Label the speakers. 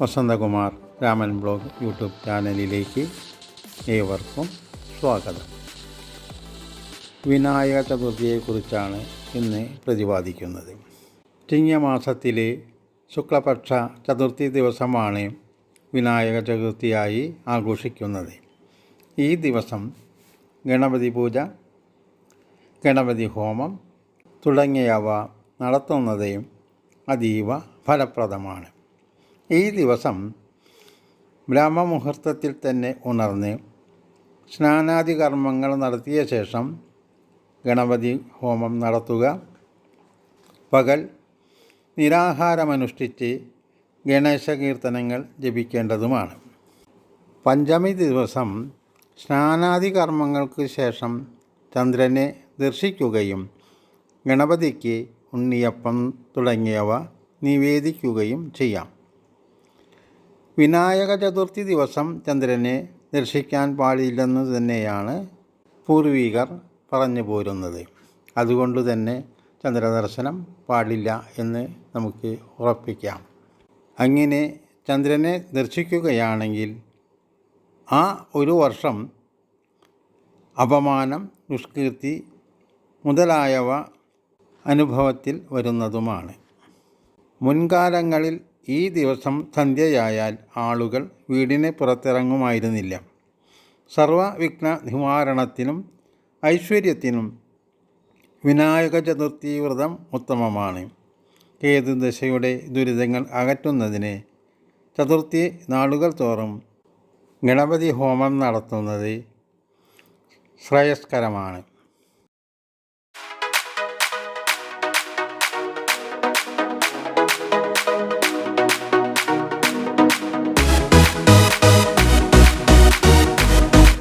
Speaker 1: Vasanthakumar Raman blog YouTube ചാനലിലേക്ക് ഏവർക്കും സ്വാഗതം. വിനായക ചതുർത്ഥിയെക്കുറിച്ചാണ് ഇന്ന് പ്രതിപാദിക്കുന്നത്. ചിങ്ങമാസത്തിലെ ശുക്ലപക്ഷ ചതുർത്ഥി ദിവസമാണ് വിനായക ചതുർത്ഥിയായി ആഘോഷിക്കുന്നത്. ഈ ദിവസം ഗണപതി പൂജ ഗണപതി ഹോമം തുടങ്ങിയവ നടത്തുന്നത് അതീവ ഫലപ്രദമാണ്. ഈ ദിവസം ബ്രഹ്മമുഹൂർത്തത്തിൽ തന്നെ ഉണർന്ന് സ്നാനാദി കർമ്മങ്ങൾ നടത്തിയ ശേഷം ഗണപതി ഹോമം നടത്തുക. പകൽ നിരാഹാരമനുഷ്ഠിച്ച് ഗണേശ കീർത്തനങ്ങൾ ജപിക്കേണ്ടതുമാണ്. പഞ്ചമി ദിവസം സ്നാനാദി കർമ്മങ്ങൾക്ക് ശേഷം ചന്ദ്രനെ ദർശിക്കുകയും ഗണപതിക്ക് ഉണ്ണിയപ്പം തുടങ്ങിയവ നിവേദിക്കുകയും ചെയ്യാം. വിനായക ചതുർത്ഥി ദിവസം ചന്ദ്രനെ ദർശിക്കാൻ പാടില്ലെന്ന് തന്നെയാണ് പൂർവീകർ പറഞ്ഞു പോരുന്നത്. അതുകൊണ്ട് തന്നെ ചന്ദ്രദർശനം പാടില്ല എന്ന് നമുക്ക് ഉറപ്പിക്കാം. അങ്ങനെ ചന്ദ്രനെ ദർശിക്കുകയാണെങ്കിൽ ആ ഒരു വർഷം അപമാനം ദുഷ്കീർത്തി മുതലായവ അനുഭവത്തിൽ വരുന്നതുമാണ്. മുൻകാലങ്ങളിൽ ഈ ദിവസം സന്ധ്യയായാൽ ആളുകൾ വീടിന് പുറത്തിറങ്ങുമായിരുന്നില്ല. സർവവിഘ്ന നിവാരണത്തിനും ഐശ്വര്യത്തിനും വിനായക ചതുർത്ഥി വ്രതം ഉത്തമമാണ് കേതുദശയുടെ ദുരിതങ്ങൾ അകറ്റുന്നതിന് ചതുർത്ഥി നാളുകൾ തോറും ഗണപതി ഹോമം നടത്തുന്നത് ശ്രേയസ്കരമാണ്.